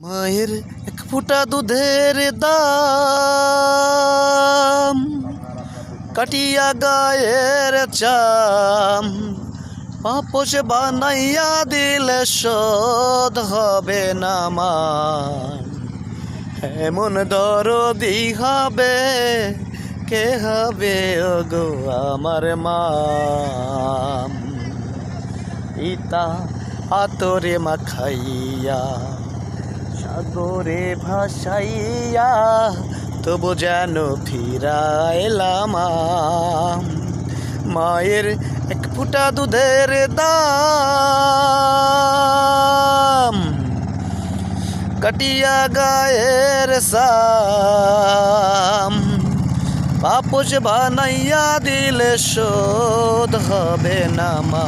মায়ের এক ফুটা দুধের দাম, কাটিয়া গায়ের চাম। পাপোশ বানাইয়া দিলে শোধ হবে না মান এমন দরদি হবে, কে হবে ওগো আমার মা? ইতা আতরে মাখাইয়া সাগরে ভাসাইয়া, তবু যেন ফিরাইলাম। মায়ের এক ফুটা দুধের দাম, কাটিয়া গায়ের সাম পাপোশ বানাইয়া দিলে শোধ হবে না মা,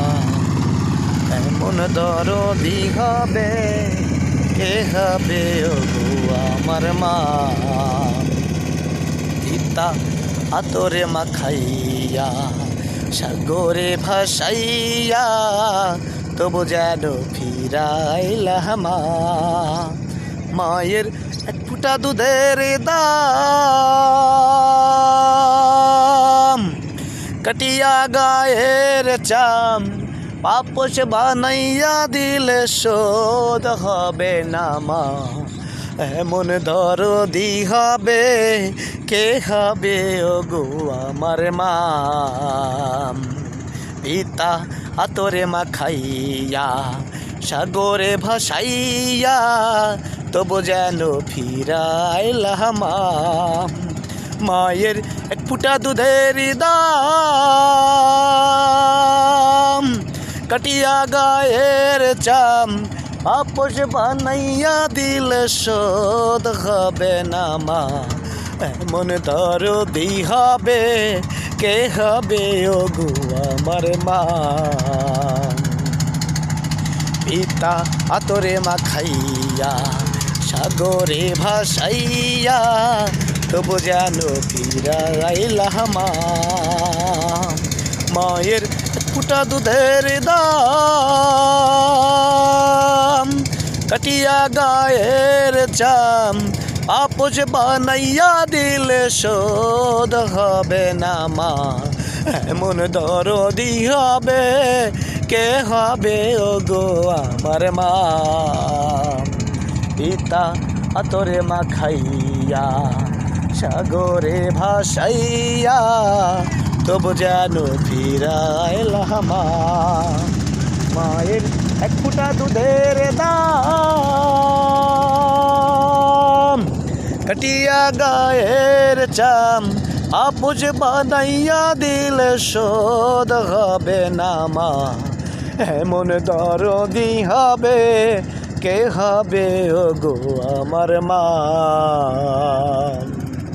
এমন দরদি হবে কে হবে ওগো আমার মা। পিতা আতরে মাখাইয়া, সাগরে ভাসাইয়া, তবু যেন ফিরাইলা মা। মায়ের এক ফুটা দুধের দাম, কটিয়া গায়ের চাম পাপস বানাইয়া দিলে শোধ হবে না মা। এমন দরদি হবে, কে হবে ও গো আমার মা। পিতা আতরে মাখাইয়া, সাগরে ভাসাইয়া, তবু যেন ফিরাইলাম মায়ের এক ফুটা দুধের দাম কাটিয়া গায়ের চাম, আপোষ বানাইয়া দিলে শোধ হবে না মা। এমন দরদি হবে, কে হবে ও গো আমার মা? পিতা আতরে মাখাইয়া, সাগরে ভাসাইয়া, তবু যেন ফিরাইলাম মায়ের ফুটা দুধের দাম, কাটিয়া গায়ের চাম, আপোষ বানাইয়া দিলে শোধ হবে না মা। এমন দরদি হবে, কে হবে ও গো আমার মা? পিতা আতরে মাখাইয়া, সাগরে ভাসাইয়া তবু যেন ফিরাইলাম মায়ের এক ফুটা দুধের দাম, কাটিয়া গায়ের চাম আপুজ বানাইয়া দিলে শোধ হবে না মা। এমন দরদি হবে, কে হবে ও গো আমার মা?